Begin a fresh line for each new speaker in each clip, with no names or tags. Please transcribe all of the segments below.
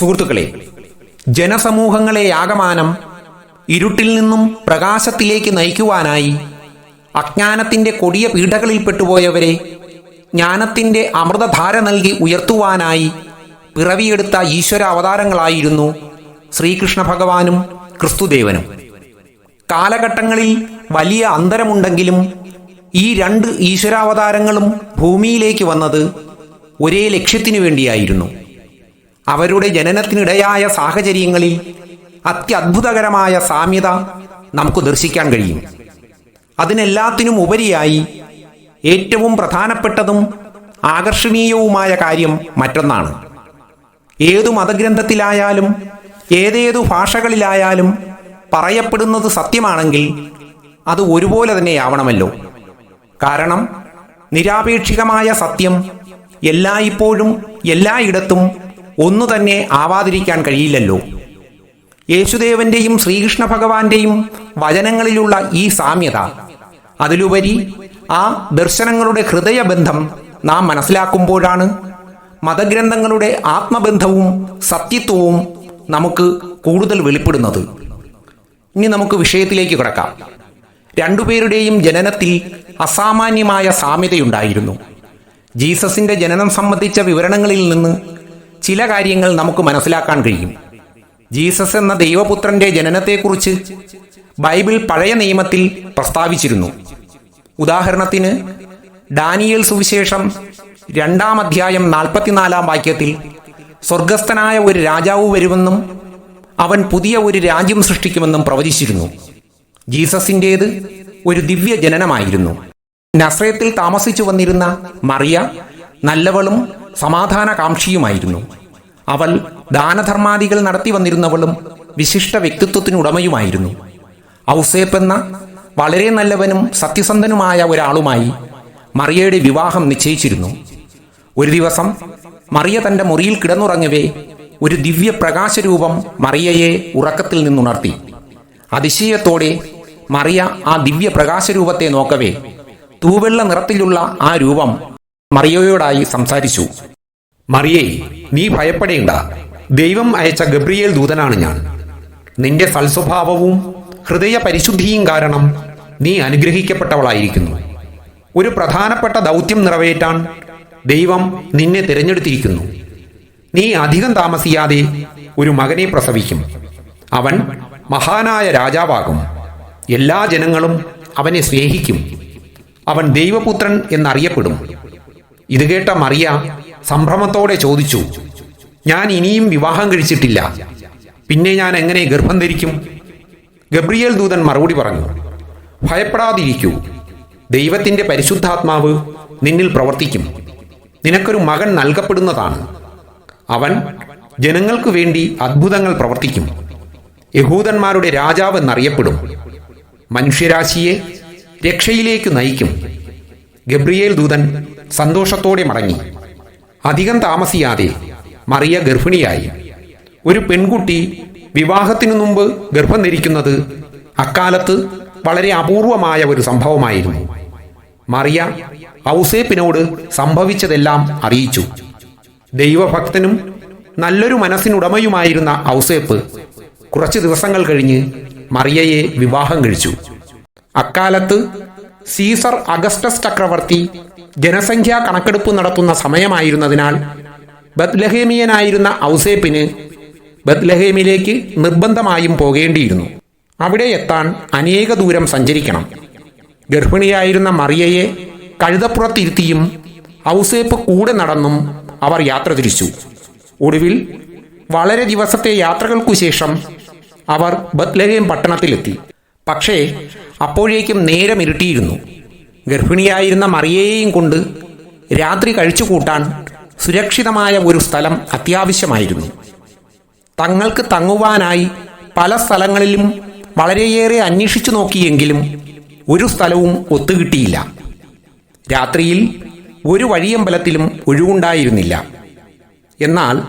സുഹൃത്തുക്കളെ ജനസമൂഹങ്ങളെ ആകമാനം ഇരുട്ടിൽ നിന്നും പ്രകാശത്തിലേക്ക് നയിക്കുവാനായി അജ്ഞാനത്തിന്റെ കൊടിയ പീഡകളിൽ പെട്ടുപോയവരെ ജ്ഞാനത്തിന്റെ അമൃതധാര നൽകി ഉയർത്തുവാനായി പിറവിയെടുത്ത ഈശ്വര അവതാരങ്ങളായിരുന്നു ശ്രീകൃഷ്ണ ഭഗവാനും ക്രിസ്തുദേവനും. കാലഘട്ടങ്ങളിൽ വലിയ അന്തരമുണ്ടെങ്കിലും ഈ രണ്ട് ഈശ്വരാവതാരങ്ങളും ഭൂമിയിലേക്ക് വന്നത് ഒരേ ലക്ഷ്യത്തിനു വേണ്ടിയായിരുന്നു. അവരുടെ ജനനത്തിനിടയായ സാഹചര്യങ്ങളിൽ അത്യത്ഭുതകരമായ സാമ്യത നമുക്ക് ദർശിക്കാൻ കഴിയും. അതിനെല്ലാത്തിനും ഉപരിയായി ഏറ്റവും പ്രധാനപ്പെട്ടതും ആകർഷണീയവുമായ കാര്യം മറ്റൊന്നാണ്. ഏതു മതഗ്രന്ഥത്തിലായാലും ഏതേതു ഭാഷകളിലായാലും പറയപ്പെടുന്നത് സത്യമാണെങ്കിൽ അത് ഒരുപോലെ തന്നെയാവണമല്ലോ. കാരണം നിരാപേക്ഷികമായ സത്യം എല്ലായ്പ്പോഴും എല്ലായിടത്തും ഒന്നു തന്നെ ആവാതിരിക്കാൻ കഴിയില്ലല്ലോ. യേശുദേവന്റെയും ശ്രീകൃഷ്ണ ഭഗവാന്റെയും വചനങ്ങളിലുള്ള ഈ സാമ്യത അതിലുപരി ആ ദർശനങ്ങളുടെ ഹൃദയബന്ധം നാം മനസ്സിലാക്കുമ്പോഴാണ് മതഗ്രന്ഥങ്ങളുടെ ആത്മബന്ധവും സത്യത്വവും നമുക്ക് കൂടുതൽ വെളിപ്പെടുന്നത്. ഇനി നമുക്ക് വിഷയത്തിലേക്ക് കിടക്കാം. രണ്ടുപേരുടെയും ജനനത്തിൽ അസാമാന്യമായ സാമ്യതയുണ്ടായിരുന്നു. ജീസസിന്റെ ജനനം സംബന്ധിച്ച വിവരണങ്ങളിൽ നിന്ന് ചില കാര്യങ്ങൾ നമുക്ക് മനസ്സിലാക്കാൻ കഴിയും. ജീസസ് എന്ന ദൈവപുത്രന്റെ ജനനത്തെക്കുറിച്ച് ബൈബിൾ പഴയ നിയമത്തിൽ പ്രസ്താവിച്ചിരുന്നു. ഉദാഹരണത്തിന് ഡാനിയൽ സുവിശേഷം രണ്ടാം അധ്യായം നാൽപ്പത്തിനാലാം വാക്യത്തിൽ സ്വർഗസ്ഥനായ ഒരു രാജാവ് വരുമെന്നും അവൻ പുതിയ ഒരു രാജ്യം സൃഷ്ടിക്കുമെന്നും പ്രവചിച്ചിരുന്നു. ജീസസിന്റേത് ഒരു ദിവ്യ ജനനമായിരുന്നു നസ്രയത്തിൽ താമസിച്ചു വന്നിരുന്ന മറിയ നല്ലവളും സമാധാനകാംക്ഷിയുമായിരുന്നു. അവൾ ദാനധർമാദികൾ നടത്തി വന്നിരുന്നവളും വിശിഷ്ട വ്യക്തിത്വത്തിനുടമയുമായിരുന്നു ഔസേപ്പ് എന്ന വളരെ നല്ലവനും സത്യസന്ധനുമായ ഒരാളുമായി മറിയയുടെ വിവാഹം നിശ്ചയിച്ചിരുന്നു. ഒരു ദിവസം മറിയ തന്റെ മുറിയിൽ കിടന്നുറങ്ങവേ ഒരു ദിവ്യ പ്രകാശരൂപം മറിയയെ ഉറക്കത്തിൽ നിന്നുണർത്തി. അതിശയത്തോടെ മറിയ ആ ദിവ്യ പ്രകാശരൂപത്തെ നോക്കവേ. തൂവെള്ള നിറത്തിലുള്ള ആ രൂപം മറിയയോടായി സംസാരിച്ചു. മറിയേ നീ ഭയപ്പെടേണ്ട. ദൈവം അയച്ച ഗബ്രിയേൽ ദൂതനാണ് ഞാൻ. നിന്റെ സൽസ്വഭാവവും ഹൃദയ പരിശുദ്ധിയും കാരണം നീ അനുഗ്രഹിക്കപ്പെട്ടവളായിരിക്കുന്നു. ഒരു പ്രധാനപ്പെട്ട ദൗത്യം നിറവേറ്റാൻ ദൈവം നിന്നെ തിരഞ്ഞെടുത്തിരിക്കുന്നു. നീ അധികം താമസിയാതെ ഒരു മകനെ പ്രസവിക്കും. അവൻ മഹാനായ രാജാവാകും. എല്ലാ ജനങ്ങളും അവനെ സ്നേഹിക്കും. അവൻ ദൈവപുത്രൻ എന്നറിയപ്പെടും. ഇത് കേട്ട മറിയ സംഭ്രമത്തോടെ ചോദിച്ചു ഞാൻ ഇനിയും വിവാഹം കഴിച്ചിട്ടില്ല. പിന്നെ ഞാൻ എങ്ങനെ ഗർഭം ധരിക്കും? ഗബ്രിയേൽ ദൂതൻ മറുപടി പറഞ്ഞു ഭയപ്പെടാതിരിക്കൂ. ദൈവത്തിന്റെ പരിശുദ്ധാത്മാവ് നിന്നിൽ പ്രവർത്തിക്കും. നിനക്കൊരു മകൻ നൽകപ്പെടുന്നതാണ്. അവൻ ജനങ്ങൾക്ക് വേണ്ടി അത്ഭുതങ്ങൾ പ്രവർത്തിക്കും. യഹൂദന്മാരുടെ രാജാവ് എന്നറിയപ്പെടും. മനുഷ്യരാശിയെ രക്ഷയിലേക്ക് നയിക്കും. ഗബ്രിയേൽ ദൂതൻ സന്തോഷത്തോടെ മടങ്ങി. അധികം താമസിയാതെ മറിയ ഗർഭിണിയായി. ഒരു പെൺകുട്ടി വിവാഹത്തിനു മുമ്പ് ഗർഭം ധരിക്കുന്നത് അക്കാലത്ത് വളരെ അപൂർവമായ ഒരു സംഭവമായിരുന്നു. മറിയ ഔസേപ്പിനോട് സംഭവിച്ചതെല്ലാം അറിയിച്ചു. ദൈവഭക്തനും നല്ലൊരു മനസ്സിനുടമയുമായിരുന്ന ഔസേപ്പ് കുറച്ച് ദിവസങ്ങൾ കഴിഞ്ഞ് മറിയയെ വിവാഹം കഴിച്ചു. അക്കാലത്ത് സീസർ അഗസ്റ്റസ് ചക്രവർത്തി ജനസംഖ്യാ കണക്കെടുപ്പ് നടത്തുന്ന സമയമായിരുന്നതിനാൽ ബത്ലഹേമിയനായിരുന്ന ഔസേപ്പിന് ബത്ലഹേമിലേക്ക് നിർബന്ധമായും പോകേണ്ടിയിരുന്നു. അവിടെ എത്താൻ അനേക ദൂരം സഞ്ചരിക്കണം. ഗർഭിണിയായിരുന്ന മറിയയെ കഴുതപ്പുറത്തിരുത്തിയും ഔസേപ്പ് കൂടെ നടന്നും അവർ യാത്ര തിരിച്ചു. ഒടുവിൽ വളരെ ദിവസത്തെ യാത്രകൾക്കു ശേഷം അവർ ബത്ലഹേം പട്ടണത്തിലെത്തി. പക്ഷേ അപ്പോഴേക്കും നേരം ഇരുട്ടിയിരുന്നു ഗർഭിണിയായിരുന്ന മറിയയെയും കൊണ്ട് രാത്രി കഴിച്ചു കൂട്ടാൻ സുരക്ഷിതമായ ഒരു സ്ഥലം അത്യാവശ്യമായിരുന്നു. തങ്ങൾക്ക് തങ്ങുവാനായി പല സ്ഥലങ്ങളിലും വളരെയേറെ അന്വേഷിച്ചു നോക്കിയെങ്കിലും ഒരു സ്ഥലവും ഒത്തുകിട്ടിയില്ല. രാത്രിയിൽ ഒരു വഴിയമ്പലത്തിലും ഒഴിവുണ്ടായിരുന്നില്ല. എന്നാൽ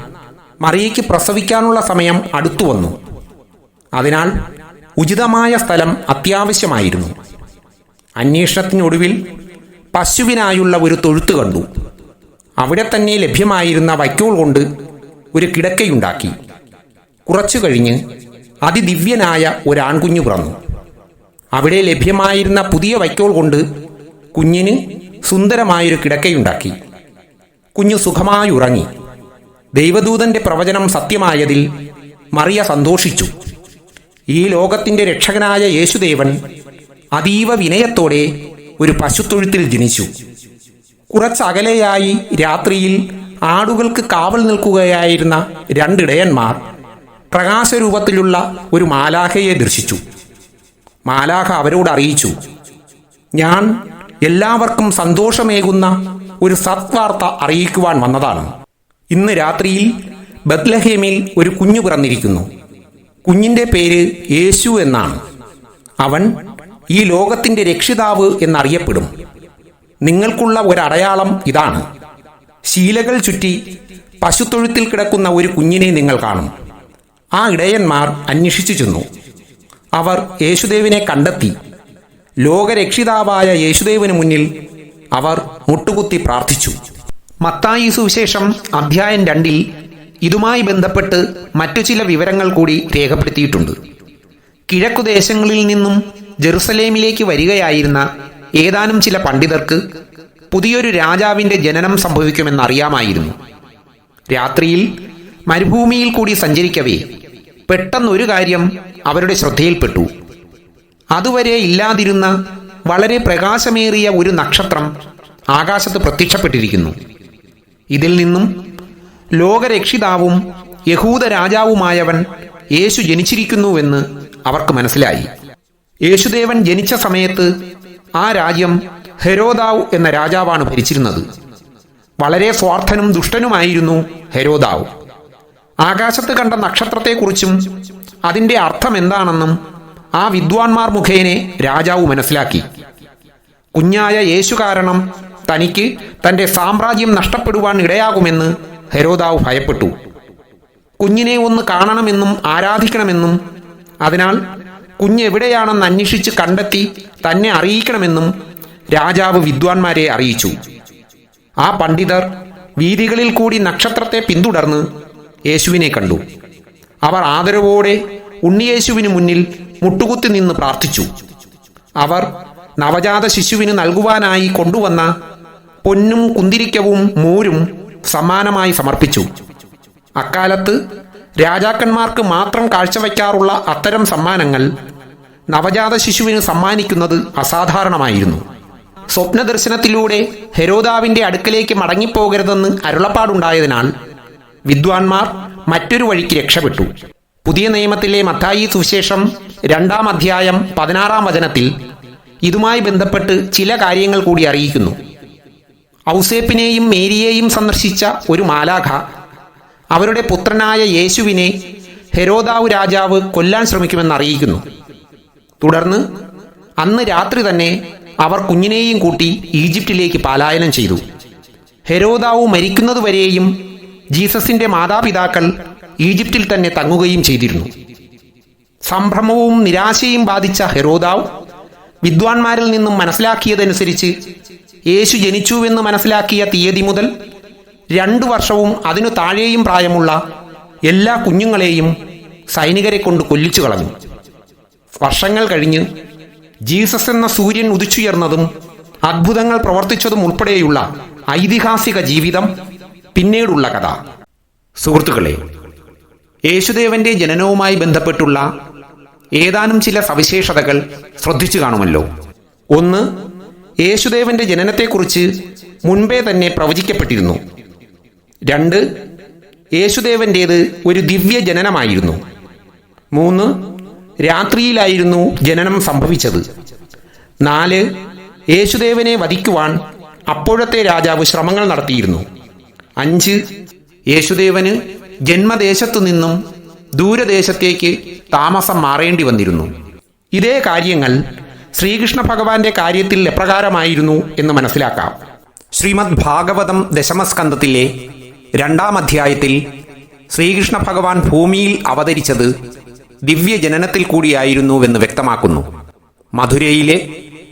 മറിയയ്ക്ക് പ്രസവിക്കാനുള്ള സമയം അടുത്തു വന്നു അതിനാൽ ഉചിതമായ സ്ഥലം അത്യാവശ്യമായിരുന്നു. അന്വേഷണത്തിനൊടുവിൽ പശുവിനായുള്ള ഒരു തൊഴുത്ത് കണ്ടു. അവിടെ തന്നെ ലഭ്യമായിരുന്ന വൈക്കോൾ കൊണ്ട് ഒരു കിടക്കയുണ്ടാക്കി. കുറച്ചു കഴിഞ്ഞ് അതിദിവ്യനായ ഒരാൺകുഞ്ഞു പിറന്നു. അവിടെ ലഭ്യമായിരുന്ന പുതിയ വൈക്കോൾ കൊണ്ട് കുഞ്ഞിന് സുന്ദരമായൊരു കിടക്കയുണ്ടാക്കി. കുഞ്ഞു സുഖമായി ഉറങ്ങി ദൈവദൂതന്റെ പ്രവചനം സത്യമായതിൽ മറിയ സന്തോഷിച്ചു. ഈ ലോകത്തിന്റെ രക്ഷകനായ യേശുദേവൻ അതീവ വിനയത്തോടെ ഒരു പശുത്തൊഴുത്തിൽ ജനിച്ചു. കുറച്ചകലെയായി രാത്രിയിൽ ആടുകൾക്ക് കാവൽ നിൽക്കുകയായിരുന്ന രണ്ടിടയന്മാർ പ്രകാശരൂപത്തിലുള്ള ഒരു മാലാഖയെ ദർശിച്ചു. മാലാഖ അവരോട് അറിയിച്ചു ഞാൻ എല്ലാവർക്കും സന്തോഷമേകുന്ന ഒരു സത്വാർത്ത അറിയിക്കുവാൻ വന്നതാണ്. ഇന്ന് രാത്രിയിൽ ബത്ലഹേമിൽ ഒരു കുഞ്ഞു പിറന്നിരിക്കുന്നു. കുഞ്ഞിന്റെ പേര് യേശു എന്നാണ്. അവൻ ഈ ലോകത്തിന്റെ രക്ഷിതാവ് എന്നറിയപ്പെടും. നിങ്ങൾക്കുള്ള ഒരടയാളം ഇതാണ്. ശീലകൾ ചുറ്റി പശുത്തൊഴുത്തിൽ കിടക്കുന്ന ഒരു കുഞ്ഞിനെ നിങ്ങൾ കാണും. ആ ഇടയന്മാർ അന്വേഷിച്ചു ചെന്നു. അവർ യേശുദേവിനെ കണ്ടെത്തി. ലോകരക്ഷിതാവായ യേശുദേവിന് മുന്നിൽ അവർ മുട്ടുകുത്തി പ്രാർത്ഥിച്ചു. മത്തായി സുവിശേഷം അധ്യായം രണ്ടിൽ ഇതുമായി ബന്ധപ്പെട്ട് മറ്റു ചില വിവരങ്ങൾ കൂടി രേഖപ്പെടുത്തിയിട്ടുണ്ട്. കിഴക്കുദേശങ്ങളിൽ നിന്നും ജെറുസലേമിലേക്ക് വരികയായിരുന്ന ഏതാനും ചില പണ്ഡിതർക്ക് പുതിയൊരു രാജാവിന്റെ ജനനം സംഭവിക്കുമെന്നറിയാമായിരുന്നു. രാത്രിയിൽ മരുഭൂമിയിൽ കൂടി സഞ്ചരിക്കവേ പെട്ടെന്നൊരു കാര്യം അവരുടെ ശ്രദ്ധയിൽപ്പെട്ടു. അതുവരെ ഇല്ലാതിരുന്ന വളരെ പ്രകാശമേറിയ ഒരു നക്ഷത്രം ആകാശത്ത് പ്രത്യക്ഷപ്പെട്ടിരിക്കുന്നു. ഇതിൽ നിന്നും ലോകരക്ഷിതാവും യഹൂദ രാജാവുമായവൻ യേശു ജനിച്ചിരിക്കുന്നുവെന്ന് അവർക്ക് മനസ്സിലായി. യേശുദേവൻ ജനിച്ച സമയത്ത് ആ രാജ്യം ഹെരോദാവ് എന്ന രാജാവാണ് ഭരിച്ചിരുന്നത്. വളരെ സ്വാർത്ഥനും ദുഷ്ടനുമായിരുന്നു ഹെരോദാവ്. ആകാശത്ത് കണ്ട നക്ഷത്രത്തെക്കുറിച്ചും അതിന്റെ അർത്ഥം എന്താണെന്നും ആ വിദ്വാൻമാർ മുഖേനെ രാജാവ് മനസ്സിലാക്കി. കുഞ്ഞായ യേശു കാരണം തനിക്ക് തന്റെ സാമ്രാജ്യം നഷ്ടപ്പെടുവാൻ ഇടയാകുമെന്ന് ഹെരോദാവ് ഭയപ്പെട്ടു. കുഞ്ഞിനെ ഒന്ന് കാണണമെന്നും ആരാധിക്കണമെന്നും അതിനാൽ കുഞ്ഞ് എവിടെയാണെന്ന് അന്വേഷിച്ച് കണ്ടെത്തി തന്നെ അറിയിക്കണമെന്നും രാജാവ് വിദ്വാൻമാരെ അറിയിച്ചു. ആ പണ്ഡിതർ വീതികളിൽ കൂടി നക്ഷത്രത്തെ പിന്തുടർന്ന് യേശുവിനെ കണ്ടു. അവർ ആദരവോടെ ഉണ്ണിയേശുവിന് മുന്നിൽ മുട്ടുകുത്തി നിന്ന് പ്രാർത്ഥിച്ചു. അവർ നവജാത ശിശുവിന് നൽകുവാനായി കൊണ്ടുവന്ന പൊന്നും കുന്തിരിക്കവും മൂരും സമ്മാനമായി സമർപ്പിച്ചു. അക്കാലത്ത് രാജാക്കന്മാർക്ക് മാത്രം കാഴ്ചവെക്കാറുള്ള അത്തരം സമ്മാനങ്ങൾ നവജാത ശിശുവിന് സമ്മാനിക്കുന്നത് അസാധാരണമായിരുന്നു. സ്വപ്നദർശനത്തിലൂടെ ഹെരോദാവിന്റെ അടുക്കലേക്ക് മടങ്ങിപ്പോകരുതെന്ന് അരുളപ്പാടുണ്ടായതിനാൽ വിദ്വാൻമാർ മറ്റൊരു വഴിക്ക് രക്ഷപ്പെട്ടു. പുതിയ നിയമത്തിലെ മത്തായി സുവിശേഷം രണ്ടാം അധ്യായം പതിനാറാം വചനത്തിൽ ഇതുമായി ബന്ധപ്പെട്ട് ചില കാര്യങ്ങൾ കൂടി അറിയിക്കുന്നു. ഔസേപ്പിനെയും മേരിയെയും സന്ദർശിച്ച ഒരു മാലാഖ അവരുടെ പുത്രനായ യേശുവിനെ ഹെരോദാവ് രാജാവ് കൊല്ലാൻ ശ്രമിക്കുമെന്ന് അറിയിക്കുന്നു. തുടർന്ന് അന്ന് രാത്രി തന്നെ അവർ കുഞ്ഞിനെയും കൂട്ടി ഈജിപ്തിലേക്ക് പലായനം ചെയ്തു. ഹെരോദാവ് മരിക്കുന്നതുവരെയും ജീസസിന്റെ മാതാപിതാക്കൾ ഈജിപ്തിൽ തന്നെ തങ്ങുകയും ചെയ്തിരുന്നു. സംഭ്രമവും നിരാശയും ബാധിച്ച ഹെരോദാവ് വിദ്വാൻമാരിൽ നിന്നും മനസ്സിലാക്കിയതനുസരിച്ച് യേശു ജനിച്ചുവെന്ന് മനസ്സിലാക്കിയ തീയതി മുതൽ രണ്ടു വർഷവും അതിനു താഴെയും പ്രായമുള്ള എല്ലാ കുഞ്ഞുങ്ങളെയും സൈനികരെ കൊണ്ട് കൊല്ലിച്ചു കളഞ്ഞു. വർഷങ്ങൾ കഴിഞ്ഞ് ജീസസ് എന്ന സൂര്യൻ ഉദിച്ചുയർന്നതും അത്ഭുതങ്ങൾ പ്രവർത്തിച്ചതും ഉൾപ്പെടെയുള്ള ഐതിഹാസിക ജീവിതം പിന്നീടുള്ള കഥ. സുഹൃത്തുക്കളെ യേശുദേവന്റെ ജനനവുമായി ബന്ധപ്പെട്ടുള്ള ഏതാനും ചില സവിശേഷതകൾ ശ്രദ്ധിച്ചു കാണുമല്ലോ. ഒന്ന് യേശുദേവന്റെ ജനനത്തെക്കുറിച്ച് മുൻപേ തന്നെ പ്രവചിക്കപ്പെട്ടിരുന്നു. രണ്ട് യേശുദേവന്റേത് ഒരു ദിവ്യ ജനനമായിരുന്നു മൂന്ന് രാത്രിയിലായിരുന്നു ജനനം സംഭവിച്ചത്. നാല് യേശുദേവനെ വധിക്കുവാൻ അപ്പോഴത്തെ രാജാവ് ശ്രമങ്ങൾ നടത്തിയിരുന്നു. അഞ്ച് യേശുദേവന് ജന്മദേശത്തു നിന്നും ദൂരദേശത്തേക്ക് താമസം മാറേണ്ടി വന്നിരുന്നു. ഇതേ കാര്യങ്ങൾ ശ്രീകൃഷ്ണ ഭഗവാന്റെ കാര്യത്തിൽ എപ്രകാരമായിരുന്നു എന്ന് മനസ്സിലാക്കാം. ശ്രീമദ് ഭാഗവതം ദശമസ്കന്ധത്തിലെ രണ്ടാം അധ്യായത്തിൽ ശ്രീകൃഷ്ണ ഭഗവാൻ ഭൂമിയിൽ അവതരിച്ചത് ദിവ്യ ജനനത്തിൽ കൂടിയായിരുന്നുവെന്ന് വ്യക്തമാക്കുന്നു. മധുരയിലെ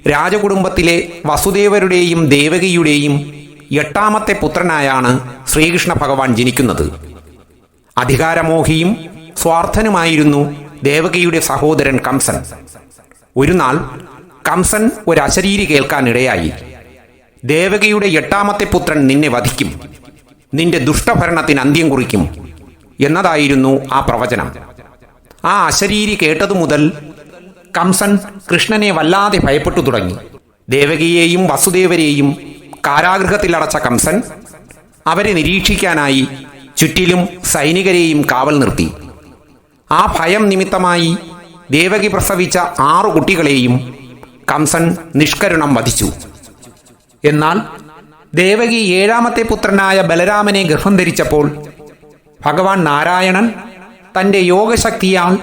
രാജകുടുംബത്തിലെ വസുദേവരുടെയും ദേവകിയുടെയും എട്ടാമത്തെ പുത്രനായാണ് ശ്രീകൃഷ്ണ ഭഗവാൻ ജനിക്കുന്നത്. അധികാരമോഹിയും സ്വാർത്ഥനുമായിരുന്നു ദേവകിയുടെ സഹോദരൻ കംസൻ. ഒരു നാൾ കംസൻ ഒരു അശരീരി കേൾക്കാനിടയായി. ദേവകിയുടെ എട്ടാമത്തെ പുത്രൻ നിന്നെ വധിക്കും. നിന്റെ ദുഷ്ടഭരണത്തിന് അന്ത്യം കുറിക്കും. എന്നതായിരുന്നു ആ പ്രവചനം. ആ അശരീരി കേട്ടതു മുതൽ കംസൻ കൃഷ്ണനെ വല്ലാതെ ഭയപ്പെട്ടു തുടങ്ങി. ദേവകിയെയും വസുദേവരെയും കാരാഗൃഹത്തിലടച്ച കംസൻ അവരെ നിരീക്ഷിക്കാനായി ചുറ്റിലും സൈനികരെയും കാവൽ നിർത്തി. ആ ഭയം നിമിത്തമായി ദേവകി പ്രസവിച്ച ആറു കുട്ടികളെയും കംസൻ നിഷ്കരുണം വധിച്ചു. എന്നാൽ ദേവകി ഏഴാമത്തെ പുത്രനായ ബലരാമനെ ഗർഭം ധരിച്ചപ്പോൾ ഭഗവാൻ നാരായണൻ തന്റെ യോഗശക്തിയാൽ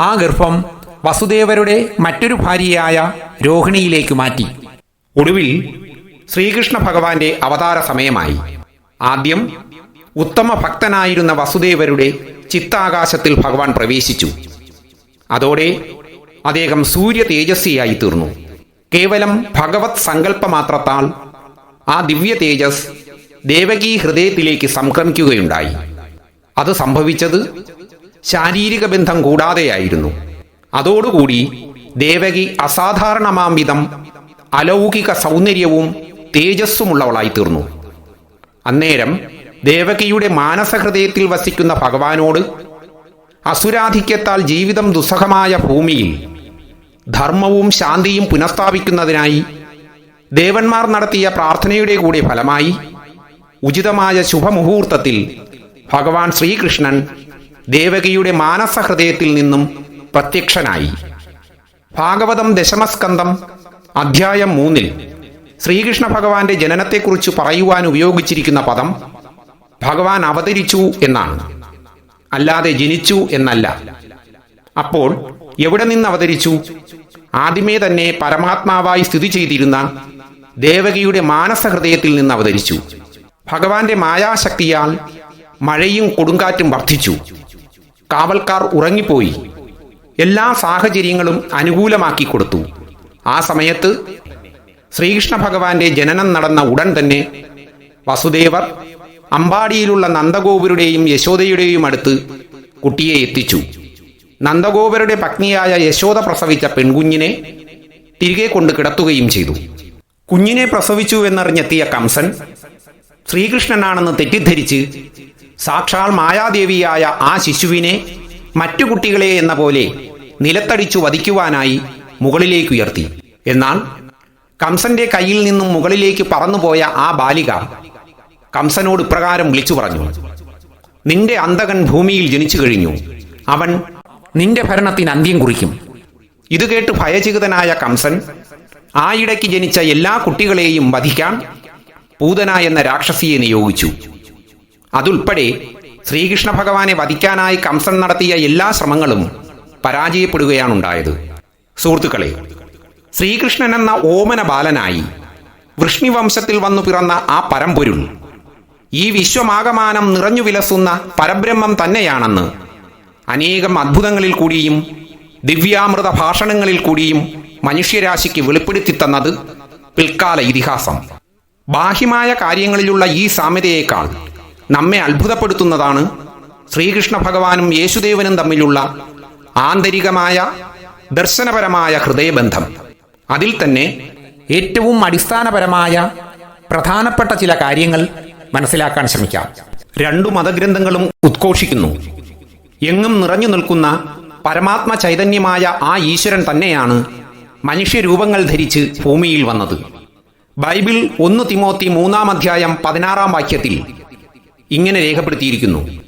ആ ഗർഭം വസുദേവരുടെ മറ്റൊരു ഭാര്യയായ രോഹിണിയിലേക്ക് മാറ്റി. ഒടുവിൽ ശ്രീകൃഷ്ണ ഭഗവാന്റെ അവതാര സമയമായി. ആദ്യം ഉത്തമ ഭക്തനായിരുന്ന വസുദേവരുടെ ചിത്താകാശത്തിൽ ഭഗവാൻ പ്രവേശിച്ചു. അതോടെ അദ്ദേഹം സൂര്യ തേജസ്വിയായി തീർന്നു. കേവലം ഭഗവത് സങ്കല്പമാത്രത്താൽ ആ ദിവ്യ തേജസ് ദേവകീ ഹൃദയത്തിലേക്ക് സംക്രമിക്കുകയുണ്ടായി. അത് സംഭവിച്ചത് ശാരീരിക ബന്ധം കൂടാതെയായിരുന്നു. അതോടുകൂടി ദേവകി അസാധാരണമാം വിധം അലൗകിക സൗന്ദര്യവും തേജസ്സുമുള്ളവളായി തീർന്നു അന്നേരം ദേവകിയുടെ മാനസഹൃദയത്തിൽ വസിക്കുന്ന ഭഗവാനോട് അസുരാധിക്യത്താൽ ജീവിതം ദുസ്സഹമായ ഭൂമിയിൽ ധർമ്മവും ശാന്തിയും പുനഃസ്ഥാപിക്കുന്നതിനായി ദേവന്മാർ നടത്തിയ പ്രാർത്ഥനയുടെ കൂടി ഫലമായി ഉചിതമായ ശുഭമുഹൂർത്തത്തിൽ ഭഗവാൻ ശ്രീകൃഷ്ണൻ ദേവകിയുടെ മാനസഹൃദയത്തിൽ നിന്നും പ്രത്യക്ഷനായി. ഭാഗവതം ദശമസ്കന്ധം അധ്യായം മൂന്നിൽ ശ്രീകൃഷ്ണ ഭഗവാന്റെ ജനനത്തെക്കുറിച്ച് പറയുവാൻ ഉപയോഗിച്ചിരിക്കുന്ന പദം ഭഗവാൻ അവതരിച്ചു എന്നാണ്. അല്ലാതെ ജനിച്ചു എന്നല്ല. അപ്പോൾ എവിടെ നിന്ന് അവതരിച്ചു? ആദ്യമേ തന്നെ പരമാത്മാവായി സ്ഥിതി ചെയ്തിരുന്ന ദേവകിയുടെ മാനസഹൃദയത്തിൽ നിന്ന് അവതരിച്ചു. ഭഗവാന്റെ മായാശക്തിയാൽ മഴയും കൊടുങ്കാറ്റും വർദ്ധിച്ചു. കാവൽക്കാർ ഉറങ്ങിപ്പോയി. എല്ലാ സാഹചര്യങ്ങളും അനുകൂലമാക്കി കൊടുത്തു. ആ സമയത്ത് ശ്രീകൃഷ്ണ ഭഗവാന്റെ ജനനം നടന്ന ഉടൻ തന്നെ വസുദേവർ അമ്പാടിയിലുള്ള നന്ദഗോപുരുടെയും യശോദയുടെയും അടുത്ത് കുട്ടിയെ എത്തിച്ചു. നന്ദഗോപരുടെ പത്നിയായ യശോദ പ്രസവിച്ച പെൺകുഞ്ഞിനെ തിരികെ കൊണ്ട് കിടത്തുകയും ചെയ്തു. കുഞ്ഞിനെ പ്രസവിച്ചു എന്നറിഞ്ഞെത്തിയ കംസൻ ശ്രീകൃഷ്ണനാണെന്ന് തെറ്റിദ്ധരിച്ച് സാക്ഷാൽ മായാദേവിയായ ആ ശിശുവിനെ മറ്റു കുട്ടികളെ എന്ന പോലെ നിലത്തടിച്ചു വധിക്കുവാനായി മുകളിലേക്ക് ഉയർത്തി. എന്നാൽ കംസന്റെ കയ്യിൽ നിന്നും മുകളിലേക്ക് പറന്നുപോയ ആ ബാലിക കംസനോട് ഇപ്രകാരം വിളിച്ചു പറഞ്ഞു നിന്റെ അന്തകൻ ഭൂമിയിൽ ജനിച്ചു കഴിഞ്ഞു. അവൻ നിന്റെ ഭരണത്തിന് അന്ത്യം കുറിക്കും. ഇത് കേട്ട് ഭയചികിതനായ കംസൻ ആയിടയ്ക്ക് ജനിച്ച എല്ലാ കുട്ടികളെയും വധിക്കാൻ പൂതന എന്ന രാക്ഷസിയെ നിയോഗിച്ചു. അതുൾപ്പെടെ ശ്രീകൃഷ്ണ ഭഗവാനെ വധിക്കാനായി കംസൻ നടത്തിയ എല്ലാ ശ്രമങ്ങളും പരാജയപ്പെടുകയാണുണ്ടായത്. സുഹൃത്തുക്കളെ ശ്രീകൃഷ്ണൻ എന്ന ഓമന ബാലനായി വൃഷ്ണിവംശത്തിൽ വന്നു പിറന്ന ആ പരമ്പൊരുൾ ഈ വിശ്വമാകമാനം നിറഞ്ഞു വിലസുന്ന പരബ്രഹ്മം തന്നെയാണെന്ന് അനേകം അത്ഭുതങ്ങളിൽ കൂടിയും ദിവ്യാമൃത ഭാഷണങ്ങളിൽ കൂടിയും മനുഷ്യരാശിക്ക് വെളിപ്പെടുത്തി തന്നത് പിൽക്കാല ഇതിഹാസം. ബാഹ്യമായ കാര്യങ്ങളിലുള്ള ഈ സാമ്യതയേക്കാൾ നമ്മെ അത്ഭുതപ്പെടുത്തുന്നതാണ് ശ്രീകൃഷ്ണ ഭഗവാനും യേശുദേവനും തമ്മിലുള്ള ആന്തരികമായ ദർശനപരമായ ഹൃദയബന്ധം. അതിൽ തന്നെ ഏറ്റവും അടിസ്ഥാനപരമായ പ്രധാനപ്പെട്ട ചില കാര്യങ്ങൾ മനസ്സിലാക്കാൻ ശ്രമിക്കാം. രണ്ടു മതഗ്രന്ഥങ്ങളും ഉദ്ഘോഷിക്കുന്നു. എങ്ങും നിറഞ്ഞു നിൽക്കുന്ന പരമാത്മ ചൈതന്യമായ ആ ഈശ്വരൻ തന്നെയാണ് മനുഷ്യരൂപങ്ങൾ ധരിച്ച് ഭൂമിയിൽ വന്നത്. ബൈബിൾ ഒന്ന് തിമോത്തി മൂന്നാം അധ്യായം പതിനാറാം വാക്യത്തിൽ ഇങ്ങനെ രേഖപ്പെടുത്തിയിരിക്കുന്നു.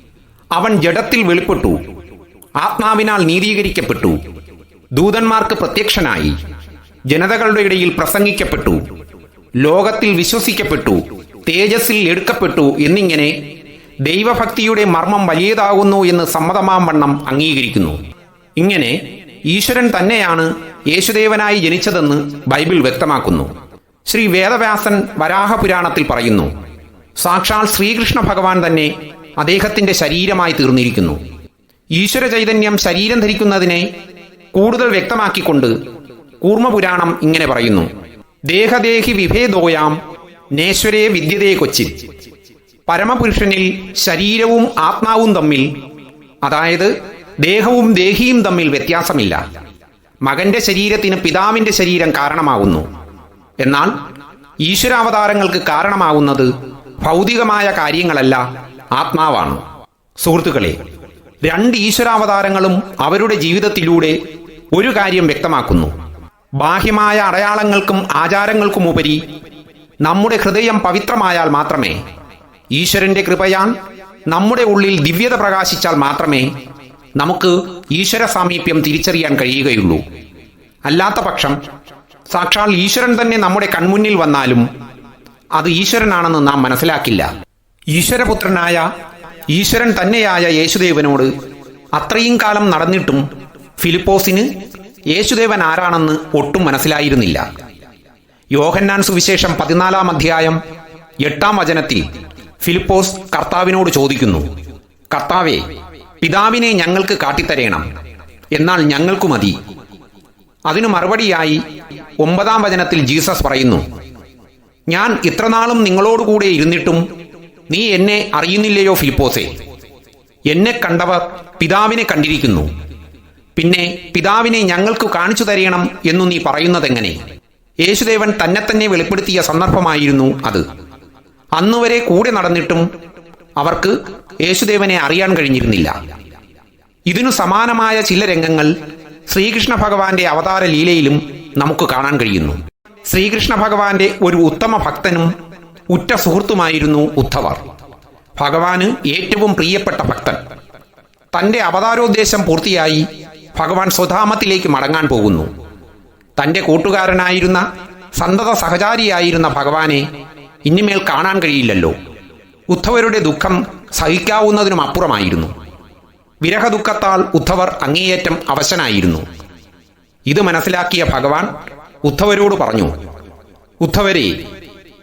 അവൻ ജഡത്തിൽ വെളിപ്പെട്ടു. ആത്മാവിനാൽ നീതീകരിക്കപ്പെട്ടു. ദൂതന്മാർക്ക് പ്രത്യക്ഷനായി. ജനതകളുടെ ഇടയിൽ പ്രസംഗിക്കപ്പെട്ടു. ലോകത്തിൽ വിശ്വസിക്കപ്പെട്ടു. തേജസ്സിൽ എടുക്കപ്പെട്ടു എന്നിങ്ങനെ ദൈവഭക്തിയുടെ മർമ്മം വലിയതാകുന്നു എന്ന് സമ്മതമാം വണ്ണം അംഗീകരിക്കുന്നു. ഇങ്ങനെ ഈശ്വരൻ തന്നെയാണ് യേശുദേവനായി ജനിച്ചതെന്ന് ബൈബിൾ വ്യക്തമാക്കുന്നു. ശ്രീ വേദവ്യാസൻ വരാഹപുരാണത്തിൽ പറയുന്നു സാക്ഷാൽ ശ്രീകൃഷ്ണ ഭഗവാൻ തന്നെ അദ്ദേഹത്തിന്റെ ശരീരമായി തീർന്നിരിക്കുന്നു. ഈശ്വര ചൈതന്യം ശരീരം ധരിക്കുന്നതിനെ കൂടുതൽ വ്യക്തമാക്കിക്കൊണ്ട് കൂർമ്മപുരാണം ഇങ്ങനെ പറയുന്നു ദേഹദേഹി വിഭേദോയാം നേശ്വരേ വിദ്യതേ കൊച്ചിൽ പരമപുരുഷനിൽ ശരീരവും ആത്മാവും തമ്മിൽ അതായത് ദേഹവും ദേഹിയും തമ്മിൽ വ്യത്യാസമില്ല. മകന്റെ ശരീരത്തിന് പിതാവിന്റെ ശരീരം കാരണമാകുന്നു. എന്നാൽ ഈശ്വരാവതാരങ്ങൾക്ക് കാരണമാകുന്നത് ഭൗതികമായ കാര്യങ്ങളല്ല ആത്മാവാണ്. സുഹൃത്തുക്കളെ രണ്ട് ഈശ്വരാവതാരങ്ങളും അവരുടെ ജീവിതത്തിലൂടെ ഒരു കാര്യം വ്യക്തമാക്കുന്നു. ബാഹ്യമായ അടയാളങ്ങൾക്കും ആചാരങ്ങൾക്കുമുപരി നമ്മുടെ ഹൃദയം പവിത്രമായാൽ മാത്രമേ ഈശ്വരന്റെ കൃപയാൽ നമ്മുടെ ഉള്ളിൽ ദിവ്യത പ്രകാശിച്ചാൽ മാത്രമേ നമുക്ക് ഈശ്വര സാമീപ്യം തിരിച്ചറിയാൻ കഴിയുകയുള്ളൂ. അല്ലാത്ത പക്ഷം സാക്ഷാൽ ഈശ്വരൻ തന്നെ നമ്മുടെ കൺമുന്നിൽ വന്നാലും അത് ഈശ്വരനാണെന്ന് നാം മനസ്സിലാക്കില്ല. ഈശ്വരപുത്രനായ ഈശ്വരൻ തന്നെയായ യേശുദേവനോട് അത്രയും കാലം നടന്നിട്ടും ഫിലിപ്പോസിന് യേശുദേവൻ ആരാണെന്ന് ഒട്ടും മനസ്സിലായിരുന്നില്ല. യോഹന്നാൻ സുവിശേഷം പതിനാലാം അധ്യായം എട്ടാം വചനത്തിൽ ഫിലിപ്പോസ് കർത്താവിനോട് ചോദിക്കുന്നു കർത്താവെ പിതാവിനെ ഞങ്ങൾക്ക് കാട്ടിത്തരേണം. എന്നാൽ ഞങ്ങൾക്കു മതി. അതിനു മറുപടിയായി ഒമ്പതാം വചനത്തിൽ ജീസസ് പറയുന്നു ഞാൻ ഇത്രനാളും നിങ്ങളോടുകൂടെ ഇരുന്നിട്ടും നീ എന്നെ അറിയുന്നില്ലയോ ഫിലിപ്പോസേ? എന്നെ കണ്ടവർ പിതാവിനെ കണ്ടിരിക്കുന്നു. പിന്നെ പിതാവിനെ ഞങ്ങൾക്ക് കാണിച്ചു തരയണം എന്നു നീ പറയുന്നതെങ്ങനെ? യേശുദേവൻ തന്നെ തന്നെ വെളിപ്പെടുത്തിയ സന്ദർഭമായിരുന്നു അത്. അന്നുവരെ കൂടെ നടന്നിട്ടും അവർക്ക് യേശുദേവനെ അറിയാൻ കഴിഞ്ഞിരുന്നില്ല. ഇതിനു സമാനമായ ചില രംഗങ്ങൾ ശ്രീകൃഷ്ണ ഭഗവാന്റെ അവതാര ലീലയിലും നമുക്ക് കാണാൻ കഴിയുന്നു. ശ്രീകൃഷ്ണ ഭഗവാന്റെ ഒരു ഉത്തമ ഭക്തനും ഉറ്റ സുഹൃത്തുമായിരുന്നു ഉദ്ധവർ. ഭഗവാന് ഏറ്റവും പ്രിയപ്പെട്ട ഭക്തൻ. തന്റെ അവതാരോദ്ദേശം പൂർത്തിയായി ഭഗവാൻ സ്വധാമത്തിലേക്ക് മടങ്ങാൻ പോകുന്നു. തന്റെ കൂട്ടുകാരനായിരുന്ന സന്തത സഹചാരിയായിരുന്ന ഭഗവാനെ ഇനിമേൽ കാണാൻ കഴിയില്ലല്ലോ. ഉദ്ധവരുടെ ദുഃഖം സഹിക്കാവുന്നതിനും അപ്പുറമായിരുന്നു. വിരഹദുഃഖത്താൽ ഉദ്ധവർ അങ്ങേയറ്റം അവശനായിരുന്നു. ഇത് മനസ്സിലാക്കിയ ഭഗവാൻ ഉദ്ധവരോട് പറഞ്ഞു ഉദ്ധവരെ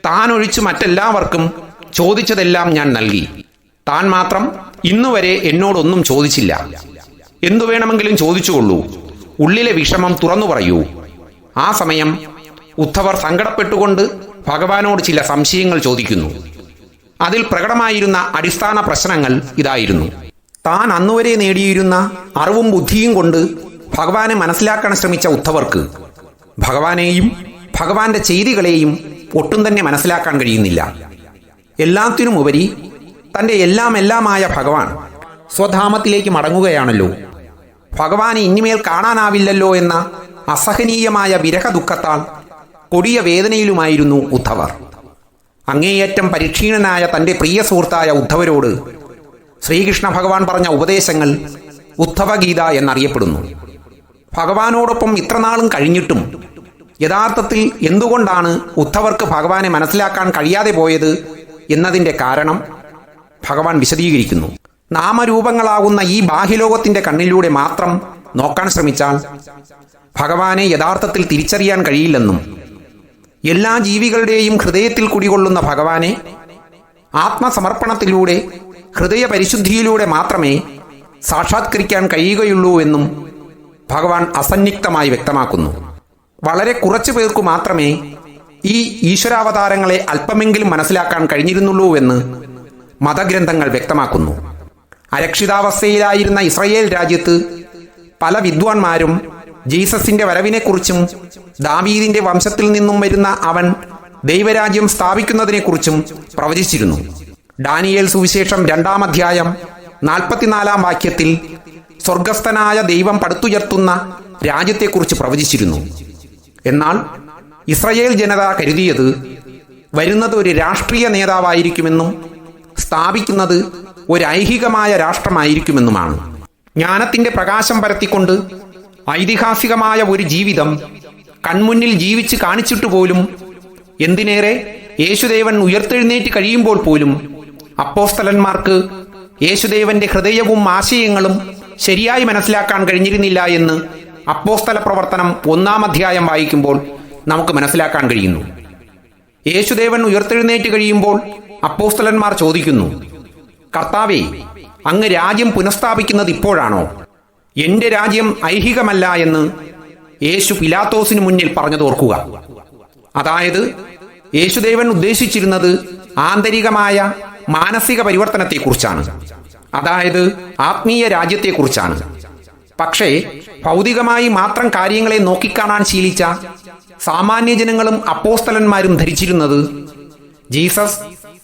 താൻ ഒഴിച്ച് മറ്റെല്ലാവർക്കും ചോദിച്ചതെല്ലാം ഞാൻ നൽകി. താൻ മാത്രം ഇന്നുവരെ എന്നോടൊന്നും ചോദിച്ചില്ല. എന്തു വേണമെങ്കിലും ചോദിച്ചുകൊള്ളൂ. ഉള്ളിലെ വിഷമം തുറന്നു പറയൂ. ആ സമയം ഉദ്ധവർ സങ്കടപ്പെട്ടുകൊണ്ട് ഭഗവാനോട് ചില സംശയങ്ങൾ ചോദിക്കുന്നു. അതിൽ പ്രകടമായിരുന്ന അടിസ്ഥാന പ്രശ്നങ്ങൾ ഇതായിരുന്നു. താൻ അന്നുവരെ നേടിയിരുന്ന അറിവും ബുദ്ധിയും കൊണ്ട് ഭഗവാനെ മനസ്സിലാക്കാൻ ശ്രമിച്ച ഉദ്ധവർക്ക് ഭഗവാനെയും ഭഗവാന്റെ ചെയ്തികളെയും ഒട്ടും തന്നെ മനസ്സിലാക്കാൻ കഴിയുന്നില്ല. എല്ലാത്തിനുമുപരി തന്റെ എല്ലാം എല്ലാമായ ഭഗവാൻ സ്വധാമത്തിലേക്ക് മടങ്ങുകയാണല്ലോ. ഭഗവാനെ ഇനിമേൽ കാണാനാവില്ലല്ലോ എന്ന അസഹനീയമായ വിരഹ ദുഃഖത്താൽ കൊടിയ വേദനയിലുമായിരുന്നു ഉദ്ധവർ. അങ്ങേയറ്റം പരിക്ഷീണനായ തന്റെ പ്രിയ സുഹൃത്തായ ഉദ്ധവരോട് ശ്രീകൃഷ്ണ ഭഗവാൻ പറഞ്ഞ ഉപദേശങ്ങൾ ഉദ്ധവഗീത എന്നറിയപ്പെടുന്നു. ഭഗവാനോടൊപ്പം ഇത്രനാളും കഴിഞ്ഞിട്ടും യഥാർത്ഥത്തിൽ എന്തുകൊണ്ടാണ് ഉദ്ധവർക്ക് ഭഗവാനെ മനസ്സിലാക്കാൻ കഴിയാതെ പോയത് എന്നതിന്റെ കാരണം ഭഗവാൻ വിശദീകരിക്കുന്നു. നാമരൂപങ്ങളാകുന്ന ഈ ബാഹ്യലോകത്തിന്റെ കണ്ണിലൂടെ മാത്രം നോക്കാൻ ശ്രമിച്ചാൽ ഭഗവാനെ യഥാർത്ഥത്തിൽ തിരിച്ചറിയാൻ കഴിയില്ലെന്നും എല്ലാ ജീവികളുടെയും ഹൃദയത്തിൽ കുടികൊള്ളുന്ന ഭഗവാനെ ആത്മസമർപ്പണത്തിലൂടെ ഹൃദയ പരിശുദ്ധിയിലൂടെ മാത്രമേ സാക്ഷാത്കരിക്കാൻ കഴിയുകയുള്ളൂ എന്നും ഭഗവാൻ അസന്നിഗ്ധമായി വ്യക്തമാക്കുന്നു. വളരെ കുറച്ചു പേർക്കു മാത്രമേ ഈ ഈശ്വരാവതാരങ്ങളെ അല്പമെങ്കിലും മനസ്സിലാക്കാൻ കഴിഞ്ഞിരുന്നുള്ളൂ എന്ന് മതഗ്രന്ഥങ്ങൾ വ്യക്തമാക്കുന്നു. അരക്ഷിതാവസ്ഥയിലായിരുന്ന ഇസ്രയേൽ രാജ്യത്ത് പല വിദ്വാൻമാരും ജീസസിന്റെ വരവിനെക്കുറിച്ചും ദാവീദിന്റെ വംശത്തിൽ നിന്നും വരുന്ന അവൻ ദൈവരാജ്യം സ്ഥാപിക്കുന്നതിനെക്കുറിച്ചും പ്രവചിച്ചിരുന്നു. ഡാനിയേൽ സുവിശേഷം രണ്ടാം അധ്യായം നാൽപ്പത്തിനാലാം വാക്യത്തിൽ സ്വർഗസ്ഥനായ ദൈവം പടുത്തുയർത്തുന്ന രാജ്യത്തെക്കുറിച്ച് പ്രവചിച്ചിരുന്നു. എന്നാൽ ഇസ്രയേൽ ജനത കരുതിയത് വരുന്നത് ഒരു രാഷ്ട്രീയ നേതാവായിരിക്കുമെന്നും സ്ഥാപിക്കുന്നത് ഒരു ഐഹികമായ രാഷ്ട്രമായിരിക്കുമെന്നുമാണ്. ജ്ഞാനത്തിന്റെ പ്രകാശം പരത്തിക്കൊണ്ട് ഐതിഹാസികമായ ഒരു ജീവിതം കൺമുന്നിൽ ജീവിച്ച് കാണിച്ചിട്ടു പോലും എന്തിനേറെ യേശുദേവൻ ഉയർത്തെഴുന്നേറ്റ് കഴിയുമ്പോൾ പോലും അപ്പോസ്തലന്മാർക്ക് യേശുദേവന്റെ ഹൃദയവും ആശയങ്ങളും ശരിയായി മനസ്സിലാക്കാൻ കഴിഞ്ഞിരുന്നില്ല എന്ന് അപ്പോസ്തല പ്രവർത്തനം ഒന്നാം അധ്യായം വായിക്കുമ്പോൾ നമുക്ക് മനസ്സിലാക്കാൻ കഴിയുന്നു. യേശുദേവൻ ഉയർത്തെഴുന്നേറ്റ് കഴിയുമ്പോൾ അപ്പോസ്തലന്മാർ ചോദിക്കുന്നു കർത്താവേ അങ്ങ് രാജ്യം പുനഃസ്ഥാപിക്കുന്നത് ഇപ്പോഴാണോ? എന്റെ രാജ്യം ഐഹികമല്ല എന്ന് യേശു പിലാത്തോസിന് മുന്നിൽ പറഞ്ഞത് ഓർക്കുക. അതായത് യേശുദേവൻ ഉദ്ദേശിച്ചിരുന്നത് ആന്തരികമായ മാനസിക പരിവർത്തനത്തെക്കുറിച്ചാണ്. അതായത് ആത്മീയ രാജ്യത്തെക്കുറിച്ചാണ്. പക്ഷേ ഭൗതികമായി മാത്രം കാര്യങ്ങളെ നോക്കിക്കാണാൻ ശീലിച്ച സാമാന്യ ജനങ്ങളും അപ്പോസ്തലന്മാരും ധരിച്ചിരുന്നത് ജീസസ്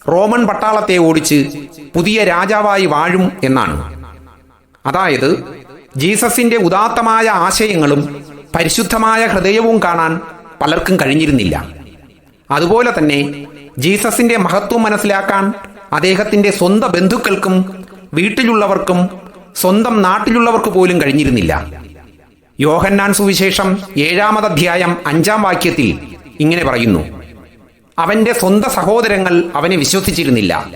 റോമൻ പട്ടാളത്തെ ഓടിച്ച് പുതിയ രാജാവായി വാഴും എന്നാണ്. അതായത് ജീസസിന്റെ ഉദാത്തമായ ആശയങ്ങളും പരിശുദ്ധമായ ഹൃദയവും കാണാൻ പലർക്കും കഴിഞ്ഞിരുന്നില്ല. അതുപോലെ തന്നെ ജീസസിന്റെ മഹത്വം മനസ്സിലാക്കാൻ അദ്ദേഹത്തിന്റെ സ്വന്തം ബന്ധുക്കൾക്കും വീട്ടിലുള്ളവർക്കും സ്വന്തം നാട്ടിലുള്ളവർക്ക് പോലും കഴിഞ്ഞിരുന്നില്ല. യോഹന്നാൻ സുവിശേഷം ഏഴാമത് അധ്യായം അഞ്ചാം വാക്യത്തിൽ ഇങ്ങനെ പറയുന്നു. അവന്റെ സ്വന്തം സഹോദരങ്ങൾ അവനെ വിശ്വസിച്ചിരുന്നില്ല.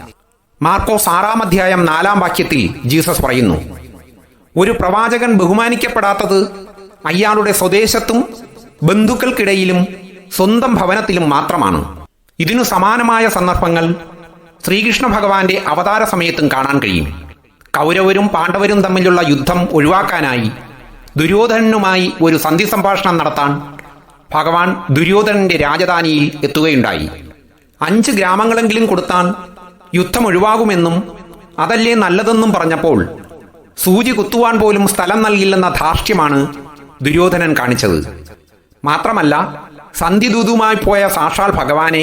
മാർക്കോസ് ആറാം അധ്യായം നാലാം വാക്യത്തിൽ ജീസസ് പറയുന്നു ഒരു പ്രവാചകൻ ബഹുമാനിക്കപ്പെടാത്തത് അയാളുടെ സ്വദേശത്തും ബന്ധുക്കൾക്കിടയിലും സ്വന്തം ഭവനത്തിലും മാത്രമാണ്. ഇതിനു സമാനമായ സന്ദർഭങ്ങൾ ശ്രീകൃഷ്ണ ഭഗവാന്റെ അവതാര സമയത്തും കാണാൻ കഴിയും. കൗരവരും പാണ്ഡവരും തമ്മിലുള്ള യുദ്ധം ഒഴിവാക്കാനായി ദുര്യോധനനുമായി ഒരു സന്ധി സംഭാഷണം നടത്താൻ ഭഗവാൻ ദുര്യോധനന്റെ രാജധാനിയിൽ എത്തുകയുണ്ടായി. അഞ്ച് ഗ്രാമങ്ങളെങ്കിലും കൊടുത്താൽ യുദ്ധം ഒഴിവാകുമെന്നും അതല്ലേ നല്ലതെന്നും പറഞ്ഞപ്പോൾ സൂചി കുത്തുവാൻ പോലും സ്ഥലം നൽകില്ലെന്ന ധാർഷ്ട്യമാണ് ദുര്യോധനൻ കാണിച്ചത്. മാത്രമല്ല സന്ധിദൂതുമായി പോയ സാക്ഷാൽ ഭഗവാനെ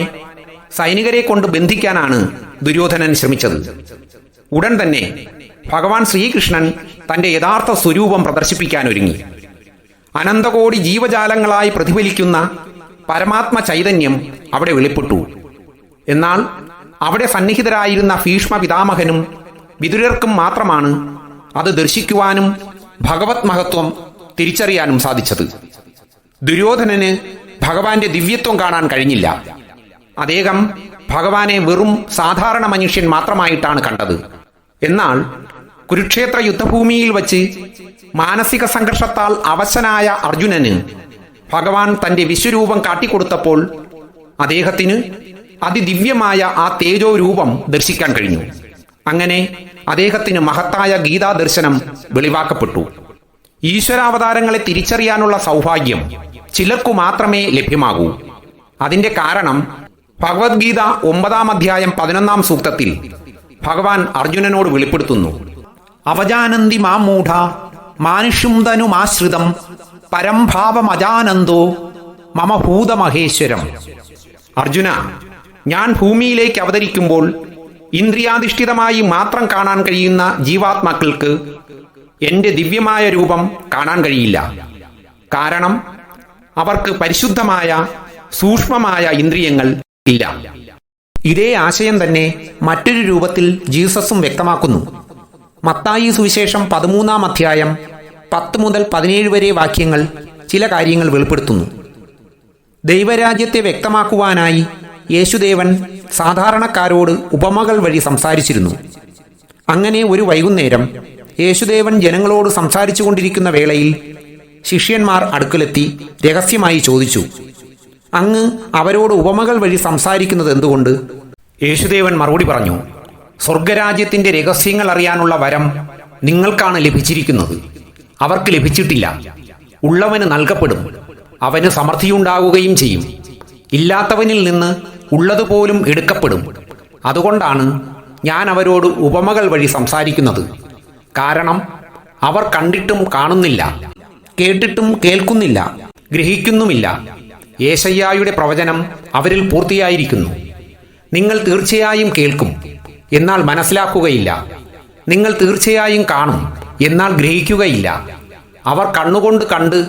സൈനികരെ കൊണ്ട് ബന്ധിക്കാനാണ് ദുര്യോധനൻ ശ്രമിച്ചത്. ഉടൻ തന്നെ ഭഗവാൻ ശ്രീകൃഷ്ണൻ തന്റെ യഥാർത്ഥ സ്വരൂപം പ്രദർശിപ്പിക്കാൻ ഒരുങ്ങി അനന്തകോടി ജീവജാലങ്ങളായി പ്രതിഫലിക്കുന്ന പരമാത്മ ചൈതന്യം അവിടെ വെളിപ്പെട്ടു. എന്നാൽ അവിടെ സന്നിഹിതരായിരുന്ന ഭീഷ്മ പിതാമഹനും വിതുരർക്കും മാത്രമാണ് അത് ദർശിക്കുവാനും ഭഗവത് മഹത്വം തിരിച്ചറിയാനും സാധിച്ചത്. ദുര്യോധനന് ഭഗവാന്റെ ദിവ്യത്വം കാണാൻ കഴിഞ്ഞില്ല. അദ്ദേഹം ഭഗവാനെ വെറും സാധാരണ മനുഷ്യൻ മാത്രമായിട്ടാണ് കണ്ടത്. എന്നാൽ കുരുക്ഷേത്ര യുദ്ധഭൂമിയിൽ വച്ച് മാനസിക സംഘർഷത്താൽ അവശനായ അർജുനന് ഭഗവാൻ തന്റെ വിശ്വരൂപം കാട്ടിക്കൊടുത്തപ്പോൾ അദ്ദേഹത്തിന് അതിദിവ്യമായ ആ തേജോ രൂപം ദർശിക്കാൻ കഴിഞ്ഞു. അങ്ങനെ അദ്ദേഹത്തിന് മഹത്തായ ഗീതാ ദർശനം വെളിവാക്കപ്പെട്ടു. ഈശ്വരാവതാരങ്ങളെ തിരിച്ചറിയാനുള്ള സൗഭാഗ്യം ചിലർക്കു മാത്രമേ ലഭ്യമാകൂ. അതിന്റെ കാരണം ഭഗവത്ഗീത ഒമ്പതാം അധ്യായം പതിനൊന്നാം സൂക്തത്തിൽ ഭഗവാൻ അർജുനനോട് വെളിപ്പെടുത്തുന്നു. അവജാനന്തി മാമൂഢ മൂഢ മാനുഷ്യം തനുമാശ്രിതം പരംഭാവമജാനന്ദോ മമഭൂതമഹേശ്വരം അർജുന ഞാൻ ഭൂമിയിലേക്ക് അവതരിക്കുമ്പോൾ ഇന്ദ്രിയാധിഷ്ഠിതമായി മാത്രം കാണാൻ കഴിയുന്ന ജീവാത്മാക്കൾക്ക് എന്റെ ദിവ്യമായ രൂപം കാണാൻ കഴിയില്ല. കാരണം അവർക്ക് പരിശുദ്ധമായ സൂക്ഷ്മമായ ഇന്ദ്രിയങ്ങൾ ഇല്ല. ഇതേ ആശയം തന്നെ മറ്റൊരു രൂപത്തിൽ ജീസസും വ്യക്തമാക്കുന്നു. മത്തായി സുവിശേഷം പതിമൂന്നാം അധ്യായം പത്ത് മുതൽ പതിനേഴ് വരെ വാക്യങ്ങൾ ചില കാര്യങ്ങൾ വെളിപ്പെടുത്തുന്നു. ദൈവരാജ്യത്തെ വ്യക്തമാക്കുവാനായി യേശുദേവൻ സാധാരണക്കാരോട് ഉപമകൾ വഴി സംസാരിച്ചിരുന്നു. അങ്ങനെ ഒരു വൈകുന്നേരം യേശുദേവൻ ജനങ്ങളോട് സംസാരിച്ചു കൊണ്ടിരിക്കുന്ന വേളയിൽ ശിഷ്യന്മാർ അടുക്കലെത്തി രഹസ്യമായി ചോദിച്ചു അങ്ങ് അവരോട് ഉപമകൾ വഴി സംസാരിക്കുന്നത് എന്തുകൊണ്ട്? യേശുദേവൻ മറുപടി പറഞ്ഞു സ്വർഗരാജ്യത്തിന്റെ രഹസ്യങ്ങൾ അറിയാനുള്ള വരം നിങ്ങൾക്കാണ് ലഭിച്ചിരിക്കുന്നത്. അവർക്ക് ലഭിച്ചിട്ടില്ല. ഉള്ളവന് നൽകപ്പെടും. അവന് സമൃദ്ധിയുണ്ടാകുകയും ചെയ്യും. ഇല്ലാത്തവനിൽ നിന്ന് ഉള്ളതുപോലും എടുക്കപ്പെടും. അതുകൊണ്ടാണ് ഞാൻ അവരോട് ഉപമകൾ വഴി സംസാരിക്കുന്നത്. കാരണം അവർ കണ്ടിട്ടും കാണുന്നില്ല കേട്ടിട്ടും കേൾക്കുന്നില്ല ഗ്രഹിക്കുന്നുമില്ല. ഏശയ്യായുടെ പ്രവചനം അവരിൽ പൂർത്തിയായിരിക്കുന്നു. നിങ്ങൾ തീർച്ചയായും കേൾക്കും എന്നാൽ മനസ്സിലാക്കുകയില്ല. നിങ്ങൾ തീർച്ചയായും കാണും എന്നാൽ ഗ്രഹിക്കുകയില്ല. അവർ കണ്ണുകൊണ്ട് കണ്ട്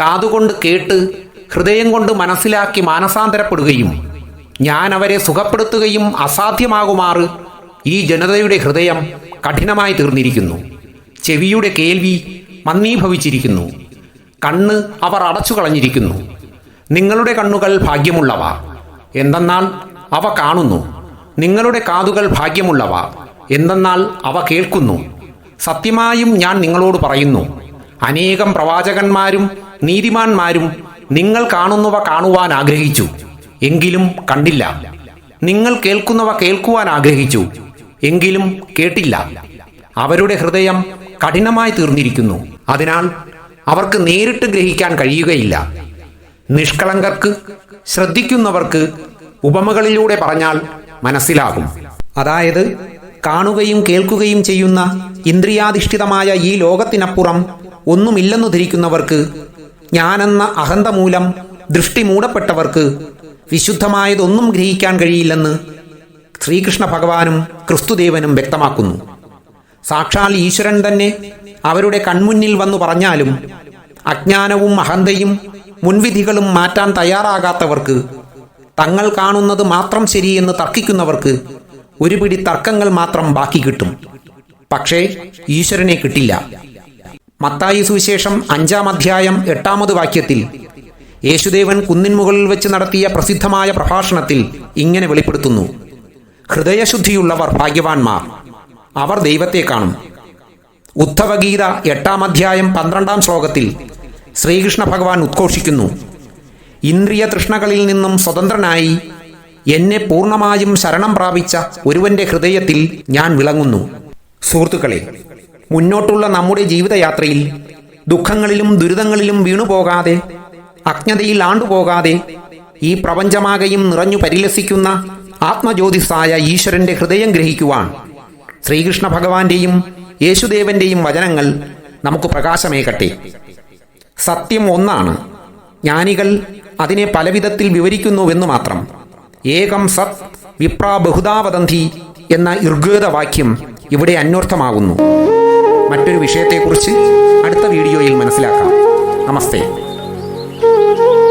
കാതുകൊണ്ട് കേട്ട് ഹൃദയം കൊണ്ട് മനസ്സിലാക്കി മാനസാന്തരപ്പെടുകയും ഞാൻ അവരെ സുഖപ്പെടുത്തുകയും അസാധ്യമാകുമാറ് ഈ ജനതയുടെ ഹൃദയം കഠിനമായി തീർന്നിരിക്കുന്നു. ചെവിയുടെ കേൾവി മന്ദീഭവിച്ചിരിക്കുന്നു. കണ്ണ് അവർ അടച്ചു കളഞ്ഞിരിക്കുന്നു. നിങ്ങളുടെ കണ്ണുകൾ ഭാഗ്യമുള്ളവ. എന്തെന്നാൽ അവ കാണുന്നു. നിങ്ങളുടെ കാതുകൾ ഭാഗ്യമുള്ളവ. എന്തെന്നാൽ അവ കേൾക്കുന്നു. സത്യമായും ഞാൻ നിങ്ങളോട് പറയുന്നു. അനേകം പ്രവാചകന്മാരും നീതിമാന്മാരും നിങ്ങൾ കാണുന്നവ കാണുവാൻ ആഗ്രഹിച്ചു. എങ്കിലും കണ്ടില്ല. നിങ്ങൾ കേൾക്കുന്നവ കേൾക്കുവാൻ ആഗ്രഹിച്ചു. എങ്കിലും കേട്ടില്ല. അവരുടെ ഹൃദയം കഠിനമായി തീർന്നിരിക്കുന്നു. അതിനാൽ അവർക്ക് നേരിട്ട് ഗ്രഹിക്കാൻ കഴിയുകയില്ല. നിഷ്കളങ്കർക്ക് ശ്രദ്ധിക്കുന്നവർക്ക് ഉപമകളിലൂടെ പറഞ്ഞാൽ മനസ്സിലാകും. അതായത് കാണുകയും കേൾക്കുകയും ചെയ്യുന്ന ഇന്ദ്രിയാധിഷ്ഠിതമായ ഈ ലോകത്തിനപ്പുറം ഒന്നുമില്ലെന്നു ധരിക്കുന്നവർക്ക് ഞാനെന്ന അഹന്ത മൂലം ദൃഷ്ടി മൂടപ്പെട്ടവർക്ക് വിശുദ്ധമായതൊന്നും ഗ്രഹിക്കാൻ കഴിയില്ലെന്ന് ശ്രീകൃഷ്ണ ഭഗവാനും ക്രിസ്തുദേവനും വ്യക്തമാക്കുന്നു. സാക്ഷാൽ ഈശ്വരൻ തന്നെ അവരുടെ കൺമുന്നിൽ വന്നു പറഞ്ഞാലും അജ്ഞാനവും അഹന്തയും മുൻവിധികളും മാറ്റാൻ തയ്യാറാകാത്തവർക്ക് തങ്ങൾ കാണുന്നത് മാത്രം ശരിയെന്ന് തർക്കിക്കുന്നവർക്ക് ഒരു പിടി തർക്കങ്ങൾ മാത്രം ബാക്കി കിട്ടും. പക്ഷേ ഈശ്വരനെ കിട്ടില്ല. മത്തായി സുവിശേഷം അഞ്ചാം അധ്യായം എട്ടാമത് വാക്യത്തിൽ യേശുദേവൻ കുന്നിൻമുകളിൽ വെച്ച് നടത്തിയ പ്രസിദ്ധമായ പ്രഭാഷണത്തിൽ ഇങ്ങനെ വെളിപ്പെടുത്തുന്നു. ഹൃദയശുദ്ധിയുള്ളവർ ഭാഗ്യവാന്മാർ. അവർ ദൈവത്തെ കാണും. ഉദ്ധവഗീത എട്ടാം അധ്യായം പന്ത്രണ്ടാം ശ്ലോകത്തിൽ ശ്രീകൃഷ്ണ ഭഗവാൻ ഉദ്ഘോഷിക്കുന്നു. ഇന്ദ്രിയ തൃഷ്ണകളിൽ നിന്നും സ്വതന്ത്രനായി എന്നെ പൂർണമായും ശരണം പ്രാപിച്ച ഒരുവന്റെ ഹൃദയത്തിൽ ഞാൻ വിളങ്ങുന്നു. സുഹൃത്തുക്കളെ മുന്നോട്ടുള്ള നമ്മുടെ ജീവിതയാത്രയിൽ ദുഃഖങ്ങളിലും ദുരിതങ്ങളിലും വീണുപോകാതെ അജ്ഞതയിൽ ആണ്ടുപോകാതെ ഈ പ്രപഞ്ചമാകെയും നിറഞ്ഞു പരിലസിക്കുന്ന ആത്മജ്യോതിസായ ഈശ്വരന്റെ ഹൃദയം ഗ്രഹിക്കുവാൻ ശ്രീകൃഷ്ണ ഭഗവാന്റെയും യേശുദേവന്റെയും വചനങ്ങൾ നമുക്ക് പ്രകാശമേകട്ടെ. സത്യം ഒന്നാണ്. ജ്ഞാനികൾ അതിനെ പലവിധത്തിൽ വിവരിക്കുന്നുവെന്ന് മാത്രം. ഏകം സത് വിപ്രാ ബഹുദാവദന്തി എന്ന ഇർഗേദ വാക്യം ഇവിടെ അന്വർത്ഥമാകുന്നു. മറ്റൊരു വിഷയത്തെക്കുറിച്ച് അടുത്ത വീഡിയോയിൽ മനസ്സിലാക്കാം. നമസ്തേ. Thank you.